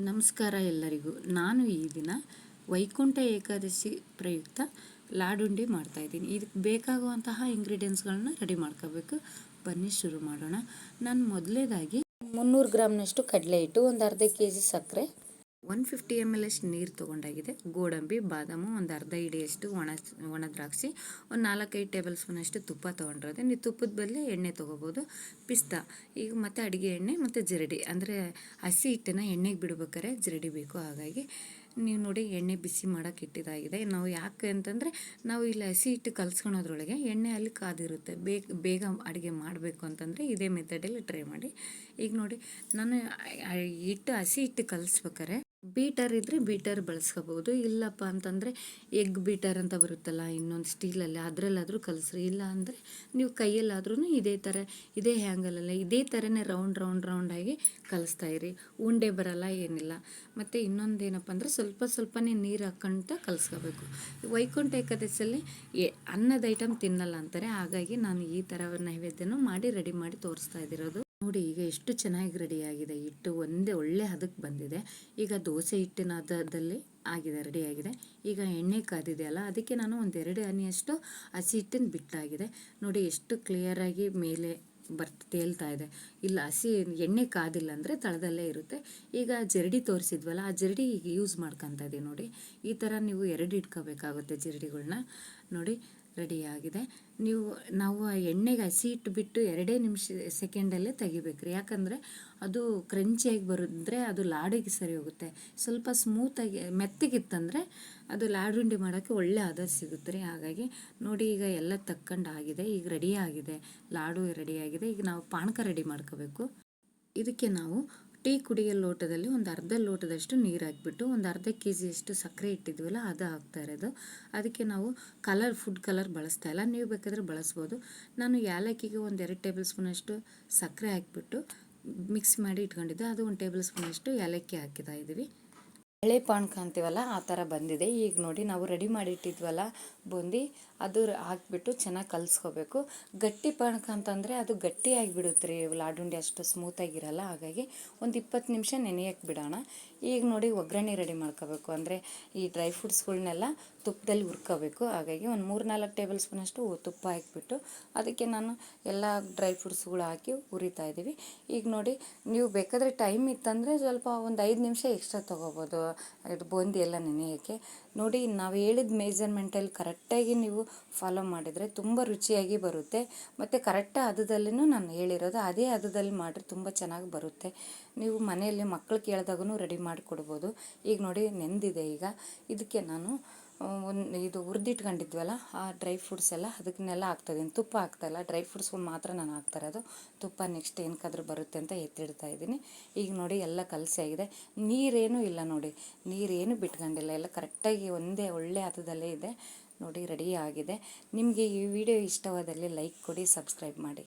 ನಮಸ್ಕಾರ ಎಲ್ಲರಿಗೂ. ನಾನು ಈ ದಿನ ವೈಕುಂಠ ಏಕಾದಶಿ ಪ್ರಯುಕ್ತ ಲಾಡುಂಡಿ ಮಾಡ್ತಾಯಿದ್ದೀನಿ ಇದಕ್ಕೆ ಬೇಕಾಗುವಂತಹ ಇಂಗ್ರೀಡಿಯೆಂಟ್ಸ್ಗಳನ್ನ ರೆಡಿ ಮಾಡ್ಕೋಬೇಕು. ಬನ್ನಿ, ಶುರು ಮಾಡೋಣ. ನಾನು ಮೊದಲೇದಾಗಿ ಮುನ್ನೂರು ಗ್ರಾಮ್ನಷ್ಟು ಕಡಲೆ ಹಿಟ್ಟು, ಒಂದು ಅರ್ಧ ಕೆ ಜಿ ಸಕ್ಕರೆ ಒನ್ ಫಿಫ್ಟಿ ಎಂ ಎಲ್ ಅಷ್ಟು ನೀರು ತೊಗೊಂಡಾಗಿದೆ. ಗೋಡಂಬಿ, ಬಾದಾಮು, ಒಂದು ಅರ್ಧ ಇಡಿಯಷ್ಟು ಒಣ ಒಣ ದ್ರಾಕ್ಷಿ, ಒಂದು ನಾಲ್ಕೈದು ಟೇಬಲ್ ಸ್ಪೂನ್ ಅಷ್ಟು ತುಪ್ಪ ತೊಗೊಂಡಿರೋದೆ. ನೀವು ತುಪ್ಪದ ಬದಲು ಎಣ್ಣೆ ತೊಗೋಬೋದು. ಪಿಸ್ತಾ, ಈಗ ಮತ್ತು ಅಡುಗೆ ಎಣ್ಣೆ, ಮತ್ತು ಜರಡಿ. ಅಂದರೆ ಹಸಿ ಹಿಟ್ಟನ್ನು ಎಣ್ಣೆಗೆ ಬಿಡ್ಬೇಕಾರೆ ಜರಡಿ ಬೇಕು. ಹಾಗಾಗಿ ನೀವು ನೋಡಿ ಎಣ್ಣೆ ಬಿಸಿ ಮಾಡೋಕೆ ಇಟ್ಟಿದ್ದಾಗಿದೆ ನಾವು ಯಾಕೆ ಅಂತಂದರೆ ನಾವು ಇಲ್ಲಿ ಹಸಿ ಹಿಟ್ಟು ಕಲ್ಸ್ಕೊಳೋದ್ರೊಳಗೆ ಎಣ್ಣೆ ಅಲ್ಲಿ ಕಾದಿರುತ್ತೆ. ಬೇಗ ಬೇಗ ಅಡುಗೆ ಮಾಡಬೇಕು ಅಂತಂದರೆ ಇದೇ ಮೆಥಡಲ್ಲಿ ಟ್ರೈ ಮಾಡಿ. ಈಗ ನೋಡಿ, ನಾನು ಹಿಟ್ಟು, ಹಸಿ ಹಿಟ್ಟು ಕಲಿಸ್ಬೇಕಾರೆ ಬೀಟರ್ ಇದ್ದರೆ ಬೀಟರ್ ಬಳಸ್ಕೋಬೋದು. ಇಲ್ಲಪ್ಪ ಅಂತಂದರೆ ಎಗ್ ಬೀಟರ್ ಅಂತ ಬರುತ್ತಲ್ಲ, ಇನ್ನೊಂದು ಸ್ಟೀಲಲ್ಲಿ ಅದರಲ್ಲಾದರೂ ಕಲಸ್ರಿ. ಇಲ್ಲ ಅಂದರೆ ನೀವು ಕೈಯಲ್ಲಾದ್ರೂ ಇದೇ ಥರ ಇದೇ ಹ್ಯಾಂಗಲಲ್ಲ ಇದೇ ಥರನೇ ರೌಂಡ್ ರೌಂಡ್ ರೌಂಡಾಗಿ ಕಲಿಸ್ತಾ ಇರಿ. ಉಂಡೆ ಬರಲ್ಲ, ಏನಿಲ್ಲ. ಮತ್ತು ಇನ್ನೊಂದೇನಪ್ಪ ಅಂದರೆ ಸ್ವಲ್ಪ ಸ್ವಲ್ಪನೇ ನೀರು ಹಾಕ್ಕೊಂತ ಕಲಿಸ್ಕೋಬೇಕು. ವೈಕುಂಠ ಏಕಾದಶಿಯಲ್ಲಿ ಅನ್ನದ ಐಟಮ್ ತಿನ್ನಲ್ಲ ಅಂತಾರೆ. ಹಾಗಾಗಿ ನಾನು ಈ ಥರ ನೈವೇದ್ಯನೂ ಮಾಡಿ ರೆಡಿ ಮಾಡಿ ತೋರಿಸ್ತಾ ಇದ್ದಿರೋದು ನೋಡಿ, ಈಗ ಎಷ್ಟು ಚೆನ್ನಾಗಿ ರೆಡಿಯಾಗಿದೆ ಹಿಟ್ಟು ಒಂದೇ ಒಳ್ಳೆ ಹದಕ್ಕೆ ಬಂದಿದೆ. ಈಗ ದೋಸೆ ಹಿಟ್ಟಿನ ಹದದಲ್ಲಿ ಆಗಿದೆ. ರೆಡಿಯಾಗಿದೆ ಈಗ ಎಣ್ಣೆ ಕಾದಿದೆಯಲ್ಲ, ಅದಕ್ಕೆ ನಾನು ಒಂದೆರಡು ಹನಿಯಷ್ಟು ಹಸಿ ಹಿಟ್ಟಿನ ಬಿಟ್ಟಾಗಿದೆ. ನೋಡಿ, ಎಷ್ಟು ಕ್ಲಿಯರಾಗಿ ಮೇಲೆ ಬರ್ತ, ತೇಲ್ತಾ ಇದೆ. ಇಲ್ಲ, ಹಸಿ ಎಣ್ಣೆ ಕಾದಿಲ್ಲ ಅಂದರೆ ತಳದಲ್ಲೇ ಇರುತ್ತೆ. ಈಗ ಜರಡಿ ತೋರಿಸಿದ್ವಲ್ಲ, ಆ ಜರಡಿ ಈಗ ಯೂಸ್ ಮಾಡ್ಕೊತ ಇದ್ದೀವಿ ನೋಡಿ. ಈ ಥರ ನೀವು ಎರಡು ಇಟ್ಕೋಬೇಕಾಗುತ್ತೆ ಜರಡಿಗಳನ್ನ ನೋಡಿ ರೆಡಿಯಾಗಿದೆ. ನೀವು, ನಾವು ಎಣ್ಣೆಗೆ ಹಸಿ ಇಟ್ಟು ಬಿಟ್ಟು ಎರಡೇ ನಿಮಿಷ, ಸೆಕೆಂಡಲ್ಲೇ ತೆಗಿಬೇಕ್ರಿ. ಯಾಕಂದರೆ ಅದು ಕ್ರಂಚಿಯಾಗಿ ಬರೆದ್ರೆ ಅದು ಲಾಡಿಗೆ ಸರಿ ಹೋಗುತ್ತೆ. ಸ್ವಲ್ಪ ಸ್ಮೂತಾಗಿ, ಮೆತ್ತಗಿತ್ತಂದರೆ ಅದು ಲಾಡುಂಡಿ ಮಾಡೋಕ್ಕೆ ಒಳ್ಳೆ ಆಧಾರ ಸಿಗುತ್ತೆ ರೀ. ಹಾಗಾಗಿ ನೋಡಿ ಈಗ ಎಲ್ಲ ತಕ್ಕೊಂಡು ಆಗಿದೆ. ಈಗ ರೆಡಿಯಾಗಿದೆ. ಲಾಡು ರೆಡಿಯಾಗಿದೆ. ಈಗ ನಾವು ಪಾನಕ ರೆಡಿ ಮಾಡ್ಕೋಬೇಕು. ಇದಕ್ಕೆ ನಾವು ಟೀ ಕುಡಿಯೋ ಲೋಟದಲ್ಲಿ ಒಂದು ಅರ್ಧ ಲೋಟದಷ್ಟು ನೀರು ಹಾಕ್ಬಿಟ್ಟು ಒಂದು ಅರ್ಧ ಕೆ ಜಿಯಷ್ಟು ಸಕ್ಕರೆ ಇಟ್ಟಿದ್ವಲ್ಲ, ಅದು ಹಾಕ್ತಾ ಇರೋದು. ಅದಕ್ಕೆ ನಾವು ಕಲರ್ ಫುಡ್ ಕಲರ್ ಬಳಸ್ತಾ ಇಲ್ಲ. ನೀವು ಬೇಕಾದರೆ ಬಳಸ್ಬೋದು. ನಾನು ಏಲಕ್ಕಿಗೆ ಒಂದು ಎರಡು ಟೇಬಲ್ ಸ್ಪೂನಷ್ಟು ಸಕ್ಕರೆ ಹಾಕಿಬಿಟ್ಟು ಮಿಕ್ಸ್ ಮಾಡಿ ಇಟ್ಕೊಂಡಿದ್ದೆ. ಅದು ಒಂದು ಟೇಬಲ್ ಸ್ಪೂನಷ್ಟು ಏಲಕ್ಕಿ ಹಾಕಿತಾ ಇದ್ದೀವಿ. ಹಳೆ ಪಾಣ್ಕ ಅಂತೀವಲ್ಲ ಆ ಥರ ಬಂದಿದೆ. ಈಗ ನೋಡಿ ನಾವು ರೆಡಿ ಮಾಡಿಟ್ಟಿದ್ವಲ್ಲ, ಬೂಂದಿ, ಅದು ಹಾಕ್ಬಿಟ್ಟು ಚೆನ್ನಾಗಿ ಕಲಿಸ್ಕೋಬೇಕು. ಗಟ್ಟಿ ಪಾನಕ ಅಂತಂದರೆ ಅದು ಗಟ್ಟಿಯಾಗಿ ಬಿಡುತ್ತೆ ರೀ, ಲಾಡುಂಡಿ ಅಷ್ಟು ಸ್ಮೂತಾಗಿರಲ್ಲ ಹಾಗಾಗಿ ಒಂದು ಇಪ್ಪತ್ತು ನಿಮಿಷ ನೆನೆಯಕ್ಕೆ ಬಿಡೋಣ. ಈಗ ನೋಡಿ ಒಗ್ಗರಣೆ ರೆಡಿ ಮಾಡ್ಕೋಬೇಕು. ಅಂದರೆ ಈ ಡ್ರೈ ಫ್ರೂಟ್ಸ್ಗಳನ್ನೆಲ್ಲ ತುಪ್ಪದಲ್ಲಿ ಹುರ್ಕೋಬೇಕು. ಹಾಗಾಗಿ ಒಂದು ಮೂರು ನಾಲ್ಕು ಟೇಬಲ್ ಸ್ಪೂನಷ್ಟು ತುಪ್ಪ ಹಾಕಿಬಿಟ್ಟು ಅದಕ್ಕೆ ನಾನು ಎಲ್ಲ ಡ್ರೈ ಫ್ರೂಟ್ಸ್ಗಳು ಹಾಕಿ ಹುರಿತಾ ಇದ್ದೀವಿ. ಈಗ ನೋಡಿ ನೀವು ಬೇಕಾದರೆ ಟೈಮ್ ಇತ್ತಂದರೆ ಸ್ವಲ್ಪ ಒಂದು ಐದು ನಿಮಿಷ ಎಕ್ಸ್ಟ್ರಾ ತೊಗೋಬೋದು. ಇದು ಬೂಂದಿ ಎಲ್ಲ ನೆನೆಯೋಕ್ಕೆ. ನೋಡಿ ನಾವು ಹೇಳಿದ ಮೇಜರ್ಮೆಂಟಲ್ಲಿ ಕರೆಕ್ಟಾಗಿ ನೀವು ಫಾಲೋ ಮಾಡಿದರೆ ತುಂಬ ರುಚಿಯಾಗಿ ಬರುತ್ತೆ. ಮತ್ತು ಕರೆಕ್ಟ್ ಹದದಲ್ಲಿನೂ ನಾನು ಹೇಳಿರೋದು, ಅದೇ ಅದದಲ್ಲಿ ಮಾಡಿದ್ರೆ ತುಂಬ ಚೆನ್ನಾಗಿ ಬರುತ್ತೆ. ನೀವು ಮನೆಯಲ್ಲಿ ಮಕ್ಕಳು ಕೇಳಿದಾಗೂ ರೆಡಿ ಮಾಡಿಕೊಡ್ಬೋದು. ಈಗ ನೋಡಿ ನೆಂದಿದೆ ಈಗ. ಇದಕ್ಕೆ ನಾನು ಒಂದು ಇದು ಹುರಿದಿಟ್ಕೊಂಡಿದ್ವಲ್ಲ, ಆ ಡ್ರೈ ಫ್ರೂಟ್ಸ್ ಎಲ್ಲ ಅದಕ್ಕನ್ನೆಲ್ಲ ಹಾಕ್ತಾಯಿದ್ದೀನಿ ತುಪ್ಪ ಹಾಕ್ತಾಯಿಲ್ಲ ಡ್ರೈ ಫ್ರೂಟ್ಸ್ಗಳು ಮಾತ್ರ ನಾನು ಹಾಕ್ತಾ ಇರೋದು. ತುಪ್ಪ ನೆಕ್ಸ್ಟ್ ಏನಕ್ಕಾದ್ರೂ ಬರುತ್ತೆ ಅಂತ ಎತ್ತಿಡ್ತಾ ಇದ್ದೀನಿ ಈಗ ನೋಡಿ ಎಲ್ಲ ಕಲಸಿ ಆಗಿದೆ. ನೀರೇನೂ ಇಲ್ಲ ನೋಡಿ. ನೀರೇನು ಬಿಟ್ಕೊಂಡಿಲ್ಲ. ಎಲ್ಲ ಕರೆಕ್ಟಾಗಿ ಒಂದೇ ಒಳ್ಳೆ ಹದದಲ್ಲೇ ಇದೆ. ನೋಡಿ ರೆಡಿ ಆಗಿದೆ. ನಿಮಗೆ ಈ ವಿಡಿಯೋ ಇಷ್ಟವಾದಲ್ಲಿ ಲೈಕ್ ಕೊಡಿ, ಸಬ್ಸ್ಕ್ರೈಬ್ ಮಾಡಿ.